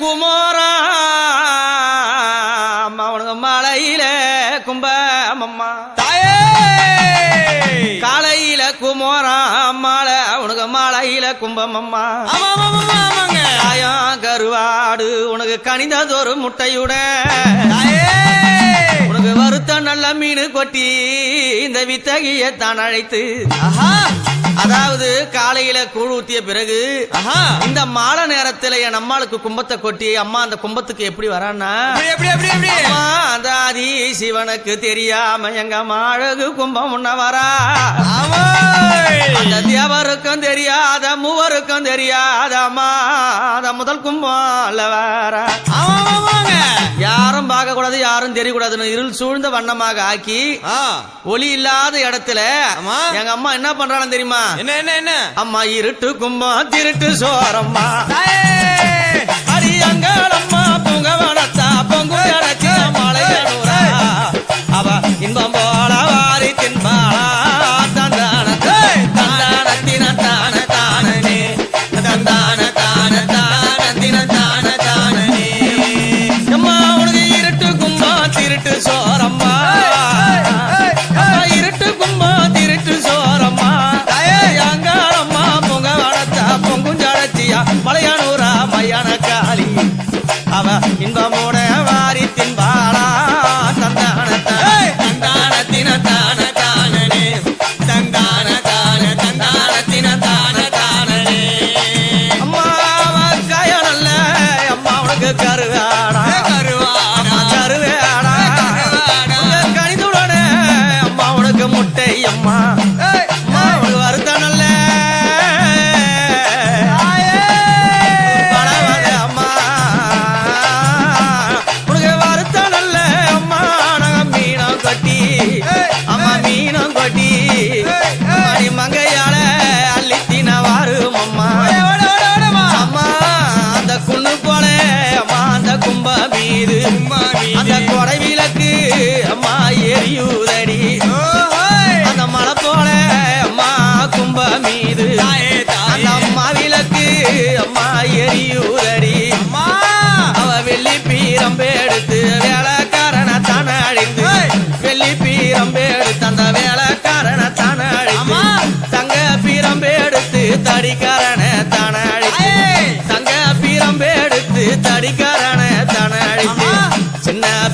குமோரா அவனுக்கு மலையில கும்பமம்மா. தாயே! காலையில குமோரா மாலை அவனுக்கு மலையில கும்பமம்மா. தாயம் கருவாடு உனக்கு கனிந்ததொரு முட்டையுட. தாயே! உனக்கு வறுத்த நல்ல மீன் கொட்டி இந்த வித்தகிய தான் அழைத்து. ஆஹா! அதாவது காலையில கூழ் ஊத்திய பிறகு இந்த மாலை நேரத்துல என் அம்மாளுக்கு கும்பத்தை கொட்டி அம்மா அந்த கும்பத்துக்கு எப்படி வரான்னா ஆதி சிவனுக்கு தெரியாம எங்க அம்மா அழகு கும்பம் உன்ன வரா. அந்த தேவருக்கும் தெரியாத மூவருக்கும் தெரியாத அம்மா அந்த முதல் ஆமா ஆமா, ஆமாங்க யாரும் பார்க்க கூடாது யாரும் தெரியக்கூடாதுன்னு இருள் சூழ்ந்த வண்ணமாக ஆக்கி ஒளி இல்லாத இடத்துல. எங்க அம்மா என்ன பண்றாங்க தெரியுமா? என்ன என்ன என்ன? அம்மா இருட்டு கும்பம் திருட்டு சோரம்மா. அடி அங்காளம்மா பூங்கவனத்தா பொங்கு அடைச்சி மலையனூரா அவ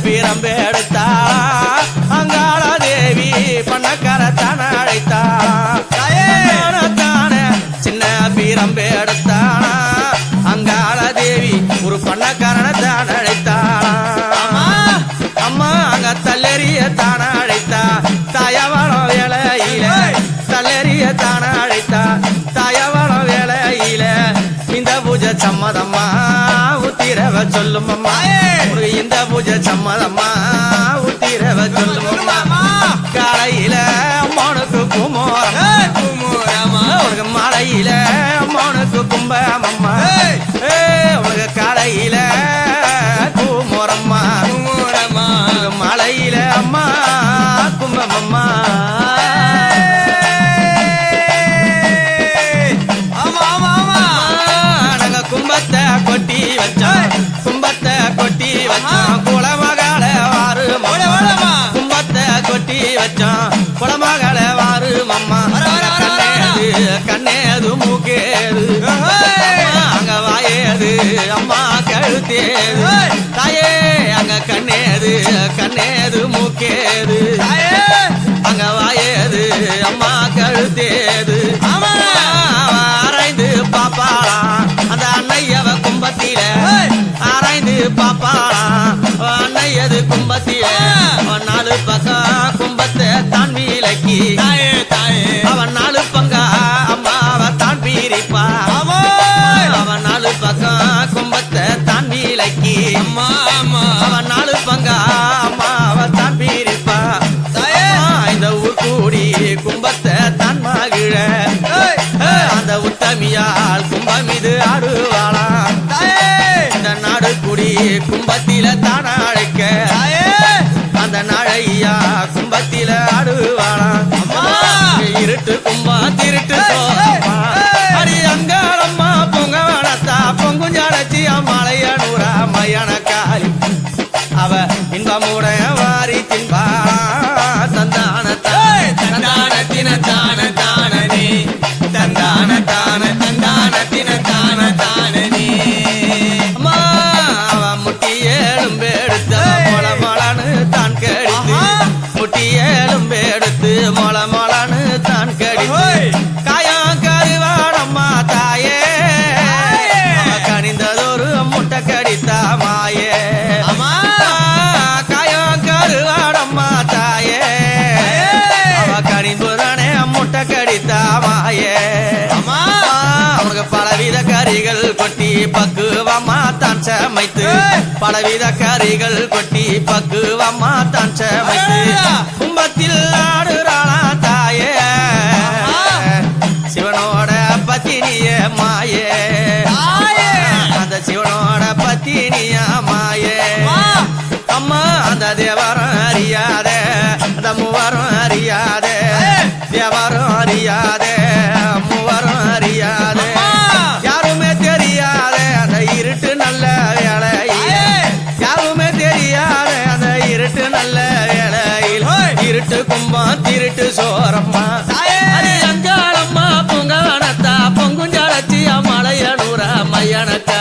பீரம்பு எடுத்தா அங்காள தேவி பண்ணக்கார தான அழைத்தா. தானே சின்ன பீரம்பு எடுத்தானா அங்காள தேவி ஒரு பண்ணக்காரன தான அழைத்தா. அம்மா அங்க தள்ளெறிய தான அழைத்தா. தாயவளம் வேலையில தள்ளெறிய தான அழைத்தா. தாயவளம் வேலையில இந்த பூஜை சம்மதம்மா. உத்திரவ சொல்லும் அம்மா. உனக்கு இந்த பூஜை சம்மதம்மா. உத்திரவ சொல்லும் அம்மா. காலையில அம்மனுக்கு குமோரம் உனக்கு மலையில அம்மனுக்கு கும்பமம்மா கழுத்தேது தாயே அங்க கண்ணேது கண்ணேது மூக்கேது. அங்க வாயேது அம்மா கழுத்தேது. ஆராய்ந்து பாப்பாளாம் அந்த அன்னையவ கும்பத்தில. ஆராய்ந்து பாப்பாளாம் அன்னையது கும்பத்தில. நாலு பக்கம் விலக்கி அவன் நாலு பங்கா அம்மாவ தான் பீரிப்பா. இந்த ஊர் கூடி கும்பத்தை தான் மகிழ. அந்த உத்தமியால் கும்பம் இது ஆடுவாளாம் இந்த நாடு குடி கும்பத்தில தான் அழைக்க. அந்த நாழையா கும்பத்தில ஆடுவாளாம் பயணக்காரி அவ இன்பமுடைய பக்குவமா தான் சமைத்து பலவித கறிகள் கொட்டி பக்குவமா தான் சமை வீட்டு சோரம்மா அஞ்சோளம்மா பொங்கானத்தா பொங்குஞ்சோளச்சி அம்மளையனூரா மையனக்கா